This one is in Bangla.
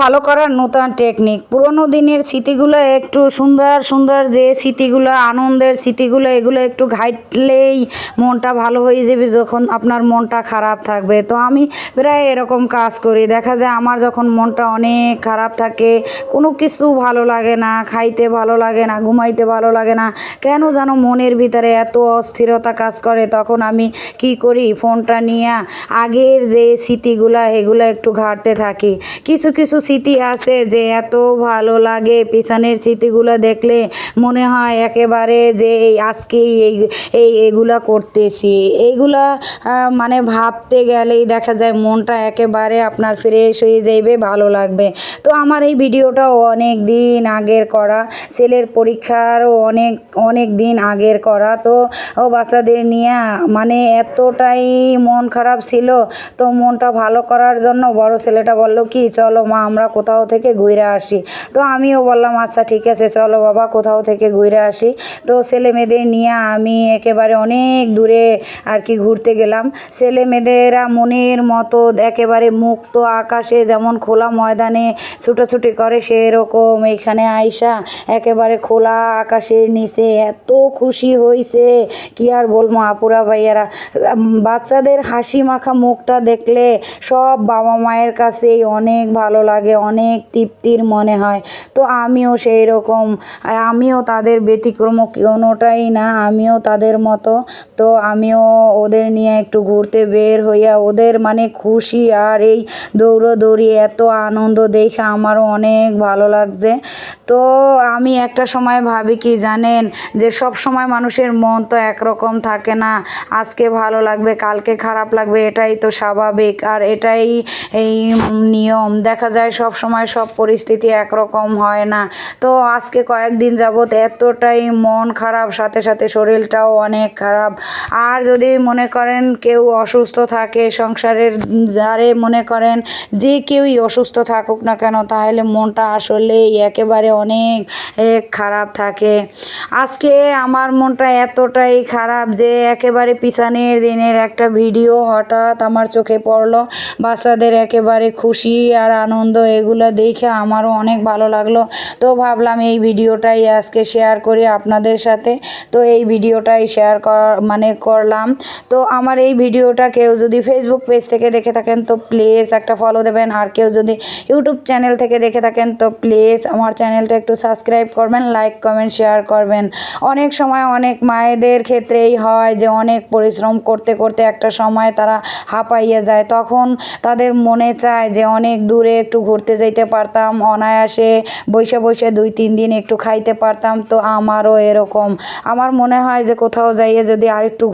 ভালো করার নতুন টেকনিক পুরোনো দিনের স্মৃতিগুলো একটু সুন্দর সুন্দর যে স্মৃতিগুলো, আনন্দের স্মৃতিগুলো, এগুলো একটু ঘাইটলেই মনটা ভালো হয়ে যাবে যখন আপনার মনটা খারাপ থাকবে। তো আমি প্রায় এরকম কাজ করি। দেখা যায় আমার যখন মনটা অনেক খারাপ থাকে, কোনো কিছু ভালো লাগে না, খাইতে ভালো লাগে না, ঘুমাইতে ভালো লাগে না, কেন যেন মনের ভিতরে এত অস্থিরতা কাজ করে, তখন আমি কি করি? ফোনটা নিয়ে আগের যে স্মৃতিগুলা, এগুলো একটু ঘাটতে থাকি। কিছু কিছু স্মৃতি আছে যে এত ভালো লাগে পিছনের স্মৃতিগুলো দেখলে মনে হয় একেবারে যে এই আজকেই এই এই এগুলা করতেছি। এইগুলা মানে ভাবতে গেলেই দেখা যায় মনটা একেবারে আপনার ফ্রেশ হয়ে যাইবে, ভালো লাগবে। তো আমার এই ভিডিওটাও অনেক দিন আগের করা, ছেলের পরীক্ষারও অনেক অনেক দিন আগের করা। তো, ও বাচ্চাদের নিয়ে মানে এতটাই মন খারাপ ছিল, তো মনটা ভালো করার জন্য বড় ছেলেটা বলল, কি, চলো মা আমরা কোথাও থেকে ঘুরে আসি। তো আমিও বললাম আচ্ছা ঠিক আছে, চলো বাবা, কোথাও থেকে ঘুরে আসি। তো ছেলে মেয়েদের নিয়ে আমি একেবারে অনেক দূরে আর কি ঘুরতে গেলাম। ছেলে মেয়েদেরা মনের মতো একেবারে মুক্ত আকাশে যেমন খোলা ময়দানে ছুটোছুটি করে, সেরকম এখানে আইসা একেবারে খোলা আকাশের নিচে এত খুশি হয়েছে কি আর বলব আপুরা ভাইয়ারা? বাচ্চাদের হাসি মাখা মুখটা দেখলে সব বাবা মায়ের কাছেই অনেক ভালো লাগে। অনেক তৃপ্তির মনে হয়। তো আমিও সেই রকম আমিও তাদের ব্যতিক্রম কোনোটাই না, আমিও তাদের মতো। তো আমিও ওদের নিয়ে একটু ঘুরতে বের হইয়া ওদের মানে খুশি আর এই দৌড়োদৌড়ি, এত আনন্দ দেখে আমারও অনেক ভালো লাগছে। তো আমি একটা সময় ভাবি কি জানেন, যে সব সময় মানুষের মন তো একরকম থাকে না। আজকে ভালো লাগবে, কালকে খারাপ লাগবে, এটাই তো স্বাভাবিক। আর এটাই এই নিয়ম। দেখা যায় সব সময় সব পরিস্থিতি একরকম হয় না। তো আজকে কয়েকদিন যাবৎ এতটাই মন খারাপ, সাথে সাথে শরীরটাও অনেক খারাপ। আর যদি মনে করেন কেউ অসুস্থ থাকে, সংসারের যারে মনে করেন যে কেউই অসুস্থ থাকুক না কেন, তাহলে মনটা আসলেই একেবারে অনেক খারাপ থাকে। আজকে আমার মনটা এতটাই খারাপ যে একেবারে পিছনের দিনের একটা ভিডিও হঠাৎ আমার চোখে পড়ল। বাচ্চাদের একেবারে খুশি আর আনন্দ, এগুলো দেখে আমারও অনেক ভালো লাগল। তো ভাবলাম এই ভিডিওটাই আজকে শেয়ার করি আপনাদের সাথে। তো এই ভিডিওটাই শেয়ার মানে করলাম। তো আমার এই ভিডিওটা কেউ যদি ফেসবুক পেজ থেকে দেখে থাকেন, তো প্লিজ একটা ফলো দেবেন। আর কেউ যদি ইউটিউব চ্যানেল থেকে দেখে থাকেন, তো প্লিজ আমার চ্যানেলটা একটু সাবস্ক্রাইব করবেন লাইক কমেন্ট শেয়ার করবেন। অনেক সময় অনেক মায়েদের ক্ষেত্রেই হয় যে অনেক পরিশ্রম করতে করতে একটা সময় তারা হাঁপাইয়ে যায়। তখন তাদের মনে চায় যে অনেক দূরে একটু ঘুরতে যেতে পারতাম, অনায়াসে বসে বসে দুই তিন দিন একটু খাইতে পারতাম। তো আমারও এরকম। আমার মনে হয় যে কোথাও যাইয়ে যদি আরেকটু